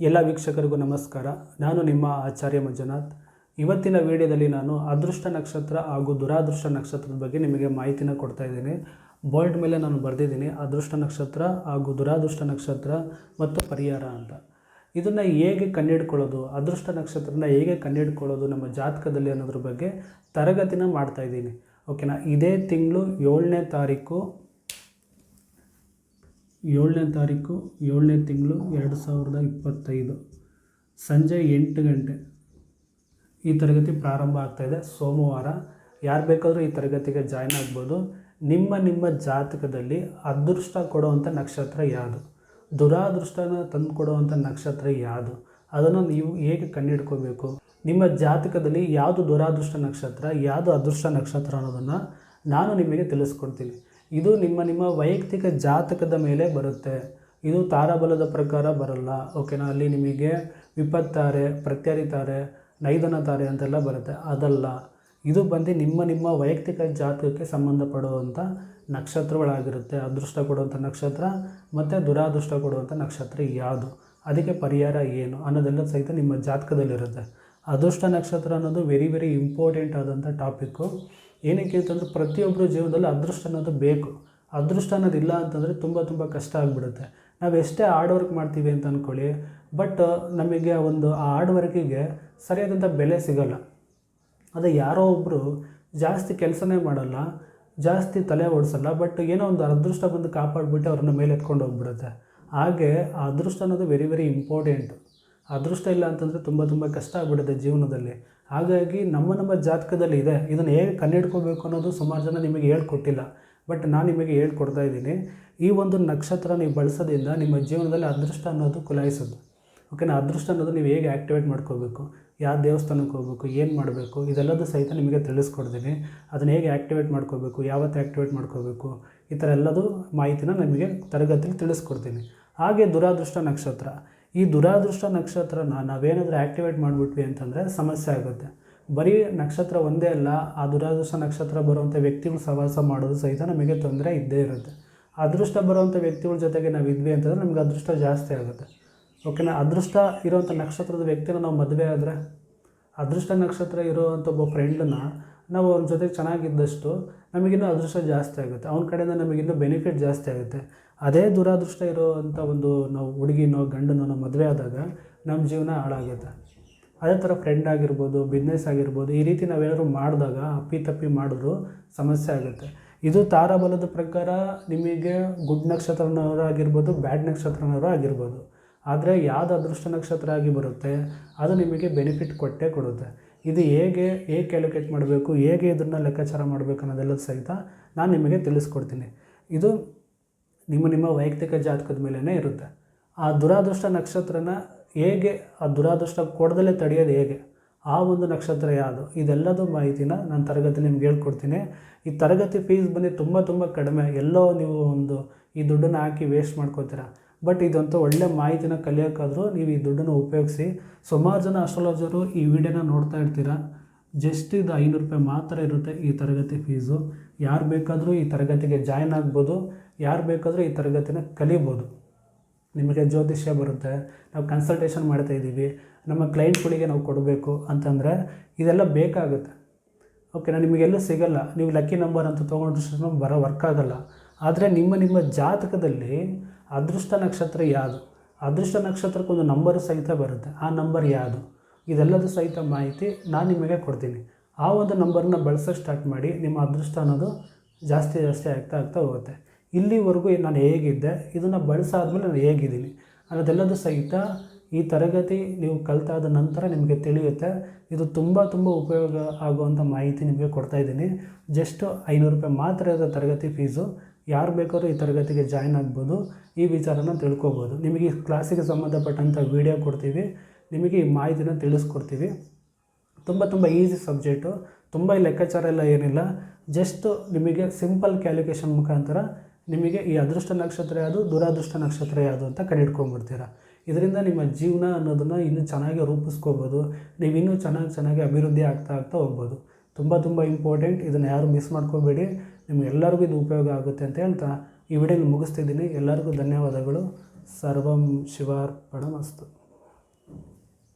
ಎಲ್ಲ ವೀಕ್ಷಕರಿಗೂ ನಮಸ್ಕಾರ. ನಾನು ನಿಮ್ಮ ಆಚಾರ್ಯ ಮಂಜುನಾಥ್. ಇವತ್ತಿನ ವಿಡಿಯೋದಲ್ಲಿ ನಾನು ಅದೃಷ್ಟ ನಕ್ಷತ್ರ ಹಾಗೂ ದುರಾದೃಷ್ಟ ನಕ್ಷತ್ರದ ಬಗ್ಗೆ ನಿಮಗೆ ಮಾಹಿತಿನ ಕೊಡ್ತಾ ಇದ್ದೀನಿ. ಬೋಲ್ಡ್ ಮೇಲೆ ನಾನು ಬರೆದಿದ್ದೀನಿ, ಅದೃಷ್ಟ ನಕ್ಷತ್ರ ಹಾಗೂ ದುರಾದೃಷ್ಟ ನಕ್ಷತ್ರ ಮತ್ತು ಪರಿಹಾರ ಅಂತ. ಇದನ್ನು ಹೇಗೆ ಕಂಡುಹಿಡ್ಕೊಳ್ಳೋದು, ಅದೃಷ್ಟ ನಕ್ಷತ್ರನ ಹೇಗೆ ಕಂಡುಹಿಡ್ಕೊಳ್ಳೋದು ನಮ್ಮ ಜಾತಕದಲ್ಲಿ ಅನ್ನೋದ್ರ ಬಗ್ಗೆ ತರಗತಿನ ಮಾಡ್ತಾ ಇದ್ದೀನಿ. ಓಕೆನಾ? ಇದೇ ತಿಂಗಳು ಏಳನೇ ತಾರೀಕು ಏಳನೇ ತಾರೀಕು, ಏಳನೇ ತಿಂಗಳು ಎರಡು ಸಾವಿರದ ಇಪ್ಪತ್ತೈದು. ಸಂಜೆ ಎಂಟು ಗಂಟೆ. ಈ ತರಗತಿ ಪ್ರಾರಂಭ ಆಗ್ತಾಯಿದೆ ಸೋಮವಾರ ಯಾರು ಬೇಕಾದರೂ ಈ ತರಗತಿಗೆ ಜಾಯ್ನ್ ಆಗ್ಬೋದು. ನಿಮ್ಮ ನಿಮ್ಮ ಜಾತಕದಲ್ಲಿ ಅದೃಷ್ಟ ಕೊಡುವಂಥ ನಕ್ಷತ್ರ ಯಾವುದು? ದುರಾದೃಷ್ಟನ ತಂದು ಕೊಡುವಂಥ ನಕ್ಷತ್ರ ಯಾವುದು? ಅದನ್ನು ನೀವು ಹೇಗೆ ಕಂಡುಹಿಡ್ಕೋಬೇಕು? ನಿಮ್ಮ ಜಾತಕದಲ್ಲಿ ಯಾವುದು ದುರಾದೃಷ್ಟ ನಕ್ಷತ್ರ, ಯಾವುದು ಅದೃಷ್ಟ ನಕ್ಷತ್ರ ಅನ್ನೋದನ್ನು ನಾನು ನಿಮಗೆ ತಿಳಿಸ್ಕೊಡ್ತೀನಿ. ಇದು ನಿಮ್ಮ ನಿಮ್ಮ ವೈಯಕ್ತಿಕ ಜಾತಕದ ಮೇಲೆ ಬರುತ್ತೆ. ಇದು ತಾರಾಬಲದ ಪ್ರಕಾರ ಬರಲ್ಲ. ಓಕೆನಾ? ಅಲ್ಲಿ ನಿಮಗೆ ವಿಪತ್ತಾರೆ, ಪ್ರತ್ಯರಿತಾರೆ ನೈದನ ತಾರೆ ಅಂತೆಲ್ಲ ಬರುತ್ತೆ. ಅದಲ್ಲ. ಇದು ಬಂದು ನಿಮ್ಮ ನಿಮ್ಮ ವೈಯಕ್ತಿಕ ಜಾತಕಕ್ಕೆ ಸಂಬಂಧಪಡುವಂಥ ನಕ್ಷತ್ರಗಳಾಗಿರುತ್ತೆ. ಅದೃಷ್ಟ ಕೊಡುವಂಥ ನಕ್ಷತ್ರ ಮತ್ತು ದುರಾದೃಷ್ಟ ಕೊಡುವಂಥ ನಕ್ಷತ್ರ ಯಾವುದು? ಅದಕ್ಕೆ ಪರಿಹಾರ ಏನು? ಅನ್ನೋದೆಲ್ಲ ಸಹಿತ ನಿಮ್ಮ ಜಾತಕದಲ್ಲಿರುತ್ತೆ. ಅದೃಷ್ಟ ನಕ್ಷತ್ರ ಅನ್ನೋದು ವೆರಿ ವೆರಿ ಇಂಪಾರ್ಟೆಂಟ್ ಆದಂಥ ಟಾಪಿಕ್ಕು ಏನಕ್ಕೆ ಅಂತಂದರೆ ಪ್ರತಿಯೊಬ್ಬರ ಜೀವನದಲ್ಲಿ ಅದೃಷ್ಟ ಅನ್ನೋದು ಬೇಕು. ಅದೃಷ್ಟ ಅನ್ನೋದು ಇಲ್ಲ ಅಂತಂದರೆ ತುಂಬ ತುಂಬ ಕಷ್ಟ ಆಗಿಬಿಡುತ್ತೆ. ನಾವು ಎಷ್ಟೇ ಹಾರ್ಡ್ ವರ್ಕ್ ಮಾಡ್ತೀವಿ ಅಂತ ಅಂದ್ಕೊಳ್ಳಿ ಬಟ್ ನಮಗೆ ಒಂದು ಆ ಹಾರ್ಡ್ ವರ್ಕಿಗೆ ಸರಿಯಾದಂಥ ಬೆಲೆ ಸಿಗಲ್ಲ. ಅದೇ ಯಾರೋ ಒಬ್ಬರು ಜಾಸ್ತಿ ಕೆಲಸನೇ ಮಾಡಲ್ಲ, ಜಾಸ್ತಿ ತಲೆ ಓಡಿಸಲ್ಲ ಬಟ್ ಏನೋ ಒಂದು ಅದೃಷ್ಟ ಬಂದು ಕಾಪಾಡಿಬಿಟ್ಟು ಅವ್ರನ್ನ ಮೇಲೆ ಎತ್ಕೊಂಡು ಹೋಗ್ಬಿಡುತ್ತೆ. ಹಾಗೆ ಆ ಅದೃಷ್ಟ ಅನ್ನೋದು ವೆರಿ ವೆರಿ ಇಂಪಾರ್ಟೆಂಟ್ ಅದೃಷ್ಟ ಇಲ್ಲ ಅಂತಂದರೆ ತುಂಬ ತುಂಬ ಕಷ್ಟ ಆಗ್ಬಿಡುತ್ತೆ ಜೀವನದಲ್ಲಿ. ಹಾಗಾಗಿ ನಮ್ಮ ನಮ್ಮ ಜಾತಕದಲ್ಲಿ ಇದೆ. ಇದನ್ನು ಹೇಗೆ ಕಂಡುಹಿಡ್ಕೋಬೇಕು ಅನ್ನೋದು ಸುಮಾರು ಜನ ನಿಮಗೆ ಹೇಳ್ಕೊಟ್ಟಿಲ್ಲ. ಬಟ್ ನಾನು ನಿಮಗೆ ಹೇಳ್ಕೊಡ್ತಾ ಇದ್ದೀನಿ. ಈ ಒಂದು ನಕ್ಷತ್ರ ನೀವು ಬಳಸೋದ್ರಿಂದ ನಿಮ್ಮ ಜೀವನದಲ್ಲಿ ಅದೃಷ್ಟ ಅನ್ನೋದು ಕುಲಾಯಿಸೋದು. ಓಕೆನಾ ಅದೃಷ್ಟ ಅನ್ನೋದು ನೀವು ಹೇಗೆ ಆ್ಯಕ್ಟಿವೇಟ್ ಮಾಡ್ಕೋಬೇಕು? ಯಾವ ದೇವಸ್ಥಾನಕ್ಕೆ ಹೋಗಬೇಕು? ಏನು ಮಾಡಬೇಕು? ಇದೆಲ್ಲದೂ ಸಹಿತ ನಿಮಗೆ ತಿಳಿಸ್ಕೊಡ್ತೀನಿ. ಅದನ್ನು ಹೇಗೆ ಆ್ಯಕ್ಟಿವೇಟ್ ಮಾಡ್ಕೋಬೇಕು? ಯಾವತ್ತು ಆ್ಯಕ್ಟಿವೇಟ್ ಮಾಡ್ಕೋಬೇಕು? ಈ ಥರ ಎಲ್ಲದೂ ಮಾಹಿತಿನ ನಿಮಗೆ ತರಗತಿಯಲ್ಲಿ ತಿಳಿಸ್ಕೊಡ್ತೀನಿ. ಹಾಗೆ ದುರಾದೃಷ್ಟ ನಕ್ಷತ್ರ. ಈ ದುರಾದೃಷ್ಟ ನಕ್ಷತ್ರನ ನಾವೇನಾದರೂ ಆ್ಯಕ್ಟಿವೇಟ್ ಮಾಡಿಬಿಟ್ವಿ ಅಂತಂದರೆ ಸಮಸ್ಯೆ ಆಗುತ್ತೆ. ಬರೀ ನಕ್ಷತ್ರ ಒಂದೇ ಅಲ್ಲ, ಆ ದುರಾದೃಷ್ಟ ನಕ್ಷತ್ರ ಬರುವಂಥ ವ್ಯಕ್ತಿಗಳು ಸಹವಾಸ ಮಾಡೋದು ಸಹಿತ ನಮಗೆ ತೊಂದರೆ ಇದ್ದೇ ಇರುತ್ತೆ. ಅದೃಷ್ಟ ಬರುವಂಥ ವ್ಯಕ್ತಿಗಳ ಜೊತೆಗೆ ನಾವು ಇದ್ವಿ ಅಂತಂದರೆ ನಮಗೆ ಅದೃಷ್ಟ ಜಾಸ್ತಿ ಆಗುತ್ತೆ. ಓಕೆನಾ ಅದೃಷ್ಟ ಇರೋವಂಥ ನಕ್ಷತ್ರದ ವ್ಯಕ್ತಿನ ನಾವು ಮದುವೆ ಆದರೆ, ಅದೃಷ್ಟ ನಕ್ಷತ್ರ ಇರೋವಂಥ ಒಬ್ಬ ಫ್ರೆಂಡನ್ನ ನಾವು ಅವ್ನ ಜೊತೆಗೆ ಚೆನ್ನಾಗಿದ್ದಷ್ಟು ನಮಗಿನ್ನೂ ಅದೃಷ್ಟ ಜಾಸ್ತಿ ಆಗುತ್ತೆ. ಅವನ ಕಡೆಯಿಂದ ನಮಗಿನ್ನೂ ಬೆನಿಫಿಟ್ ಜಾಸ್ತಿ ಆಗುತ್ತೆ. ಅದೇ ದುರಾದೃಷ್ಟ ಇರೋವಂಥ ಒಂದು ನಾವು ಹುಡುಗಿನೋ, ಗಂಡನೋ ನಾವು ಮದುವೆ ಆದಾಗ ನಮ್ಮ ಜೀವನ ಹಾಳಾಗುತ್ತೆ. ಅದೇ ಥರ ಫ್ರೆಂಡ್ ಆಗಿರ್ಬೋದು ಬಿಸ್ನೆಸ್ ಆಗಿರ್ಬೋದು, ಈ ರೀತಿ ನಾವೇನಾದ್ರು ಮಾಡಿದಾಗ, ಅಪ್ಪಿ ತಪ್ಪಿ ಮಾಡಿದ್ರು ಸಮಸ್ಯೆ ಆಗುತ್ತೆ. ಇದು ತಾರಾಬಲದ ಪ್ರಕಾರ ನಿಮಗೆ ಗುಡ್ ನಕ್ಷತ್ರನವರು ಆಗಿರ್ಬೋದು ಬ್ಯಾಡ್ ನಕ್ಷತ್ರನವರು ಆಗಿರ್ಬೋದು. ಆದರೆ ಯಾವುದು ಅದೃಷ್ಟ ನಕ್ಷತ್ರ ಆಗಿ ಬರುತ್ತೆ, ಅದು ನಿಮಗೆ ಬೆನಿಫಿಟ್ ಕೊಟ್ಟೇ ಕೊಡುತ್ತೆ. ಇದು ಹೇಗೆ ಹೇಗೆ ಕ್ಯಾಲ್ಕುಲೇಟ್ ಮಾಡಬೇಕು, ಹೇಗೆ ಇದನ್ನು ಲೆಕ್ಕಾಚಾರ ಮಾಡಬೇಕು ಅನ್ನೋದೆಲ್ಲ ಸಹಿತ ನಾನು ನಿಮಗೆ ತಿಳಿಸ್ಕೊಡ್ತೀನಿ. ಇದು ನಿಮ್ಮ ನಿಮ್ಮ ವೈಯಕ್ತಿಕ ಜಾತಕದ ಮೇಲೇ ಇರುತ್ತೆ. ಆ ದುರಾದೃಷ್ಟ ನಕ್ಷತ್ರನ ಹೇಗೆ, ಆ ದುರಾದೃಷ್ಟ ಕೊಡದಲ್ಲೇ ತಡೆಯೋದು ಹೇಗೆ? ಆ ಒಂದು ನಕ್ಷತ್ರ ಯಾವುದು? ಇದೆಲ್ಲದು ಮಾಹಿತಿನ ನಾನು ತರಗತಿ ನಿಮ್ಗೆ ಹೇಳ್ಕೊಡ್ತೀನಿ. ಈ ತರಗತಿ ಫೀಸ್ ಬಂದು ತುಂಬ ತುಂಬ ಕಡಿಮೆ. ಎಲ್ಲೋ ನೀವು ಒಂದು ಈ ದುಡ್ಡನ್ನು ಹಾಕಿ ವೇಸ್ಟ್ ಮಾಡ್ಕೋತೀರ. ಬಟ್ ಇದಂತೂ ಒಳ್ಳೆ ಮಾಹಿತಿನ ಕಲಿಯೋಕ್ಕಾದರೂ ನೀವು ಈ ದುಡ್ಡನ್ನು ಉಪಯೋಗಿಸಿ. ಸುಮಾರು ಜನ ಅಸ್ಟ್ರಾಲಜರು ಈ ವಿಡಿಯೋನ ನೋಡ್ತಾ ಇರ್ತೀರ? ಜಸ್ಟ್ ಇದು ಐನೂರು ರೂಪಾಯಿ ಮಾತ್ರ ಇರುತ್ತೆ ಈ ತರಗತಿ ಫೀಸು ಯಾರು ಬೇಕಾದರೂ ಈ ತರಗತಿಗೆ ಜಾಯ್ನ್ ಆಗ್ಬೋದು. ಯಾರು ಬೇಕಾದರೂ ಈ ತರಗತಿನ ಕಲಿಬೋದು. ನಿಮಗೆ ಜ್ಯೋತಿಷ್ಯ ಬರುತ್ತೆ. ನಾವು ಕನ್ಸಲ್ಟೇಷನ್ ಮಾಡ್ತಾ ಇದ್ದೀವಿ. ನಮ್ಮ ಕ್ಲೈಂಟ್ಗಳಿಗೆ ನಾವು ಕೊಡಬೇಕು ಅಂತಂದರೆ ಇದೆಲ್ಲ ಬೇಕಾಗುತ್ತೆ. ಓಕೆನಾ ನಿಮಗೆಲ್ಲೂ ಸಿಗಲ್ಲ. ನೀವು ಲಕ್ಕಿ ನಂಬರ್ ಅಂತ ತೊಗೊಂಡ್ರು ಬರೋ ವರ್ಕ್ ಆಗಲ್ಲ. ಆದರೆ ನಿಮ್ಮ ನಿಮ್ಮ ಜಾತಕದಲ್ಲಿ ಅದೃಷ್ಟ ನಕ್ಷತ್ರ ಯಾವುದು? ಅದೃಷ್ಟ ನಕ್ಷತ್ರಕ್ಕೊಂದು ನಂಬರ್ ಸಹಿತ ಬರುತ್ತೆ. ಆ ನಂಬರ್ ಯಾವುದು? ಇದೆಲ್ಲದೂ ಸಹಿತ ಮಾಹಿತಿ ನಾನು ನಿಮಗೆ ಕೊಡ್ತೀನಿ. ಆ ಒಂದು ನಂಬರ್ನ ಬಳಸೋ ಸ್ಟಾರ್ಟ್ ಮಾಡಿ ನಿಮ್ಮ ಅದೃಷ್ಟ ಅನ್ನೋದು ಜಾಸ್ತಿ ಜಾಸ್ತಿ ಆಗ್ತಾ ಆಗ್ತಾ ಹೋಗುತ್ತೆ. ಇಲ್ಲಿವರೆಗೂ ನಾನು ಹೇಗಿದ್ದೆ, ಇದನ್ನು ಬಳಸಾದ್ಮೇಲೆ ನಾನು ಹೇಗಿದ್ದೀನಿ ಅನ್ನೋದೆಲ್ಲದೂ ಸಹಿತ ಈ ತರಗತಿ ನೀವು ಕಲಿತಾದ ನಂತರ ನಿಮಗೆ ತಿಳಿಯುತ್ತೆ. ಇದು ತುಂಬ ತುಂಬ ಉಪಯೋಗ ಆಗುವಂಥ ಮಾಹಿತಿ ನಿಮಗೆ ಕೊಡ್ತಾಯಿದ್ದೀನಿ ಜಸ್ಟ್ ಐನೂರು ರೂಪಾಯಿ ಮಾತ್ರ ಇರೋ ತರಗತಿ ಫೀಸು ಯಾರು ಬೇಕಾದ್ರೂ ಈ ತರಗತಿಗೆ ಜಾಯ್ನ್ ಆಗ್ಬೋದು, ಈ ವಿಚಾರನ ತಿಳ್ಕೊಬೋದು. ನಿಮಗೆ ಈ ಕ್ಲಾಸಿಗೆ ಸಂಬಂಧಪಟ್ಟಂಥ ವೀಡಿಯೋ ಕೊಡ್ತೀವಿ, ನಿಮಗೆ ಈ ಮಾಹಿತಿನ ತಿಳಿಸ್ಕೊಡ್ತೀವಿ. ತುಂಬ ತುಂಬ ಈಸಿ ಸಬ್ಜೆಕ್ಟು ತುಂಬ ಲೆಕ್ಕಾಚಾರ ಎಲ್ಲ ಏನಿಲ್ಲ. ಜಸ್ಟು ನಿಮಗೆ ಸಿಂಪಲ್ ಕ್ಯಾಲ್ಕುಲೇಷನ್ ಮುಖಾಂತರ ನಿಮಗೆ ಈ ಅದೃಷ್ಟ ನಕ್ಷತ್ರ ಯಾವುದು, ದುರಾದೃಷ್ಟ ನಕ್ಷತ್ರ ಯಾವುದು ಅಂತ ಕಂಡಿಡ್ಕೊಂಡ್ಬಿಡ್ತೀರ ಇದರಿಂದ ನಿಮ್ಮ ಜೀವನ ಅನ್ನೋದನ್ನು ಇನ್ನೂ ಚೆನ್ನಾಗಿ ರೂಪಿಸ್ಕೋಬೋದು. ನೀವು ಇನ್ನೂ ಚೆನ್ನಾಗಿ ಚೆನ್ನಾಗಿ ಅಭಿವೃದ್ಧಿ ಆಗ್ತಾ ಆಗ್ತಾ ಹೋಗ್ಬೋದು. ತುಂಬ ತುಂಬ ಇಂಪಾರ್ಟೆಂಟ್ ಇದನ್ನು ಯಾರು ಮಿಸ್ ಮಾಡ್ಕೋಬೇಡಿ. ನಿಮಗೆಲ್ಲರಿಗೂ ಇದು ಉಪಯೋಗ ಆಗುತ್ತೆ ಅಂತ ಹೇಳ್ತಾ ಈ ವಿಡಿಯೋನ ಮುಗಿಸ್ತಿದ್ದೀನಿ. ಎಲ್ಲರಿಗೂ ಧನ್ಯವಾದಗಳು. ಸರ್ವಂ ಶಿವಾರ್ಪಣಮಸ್ತು.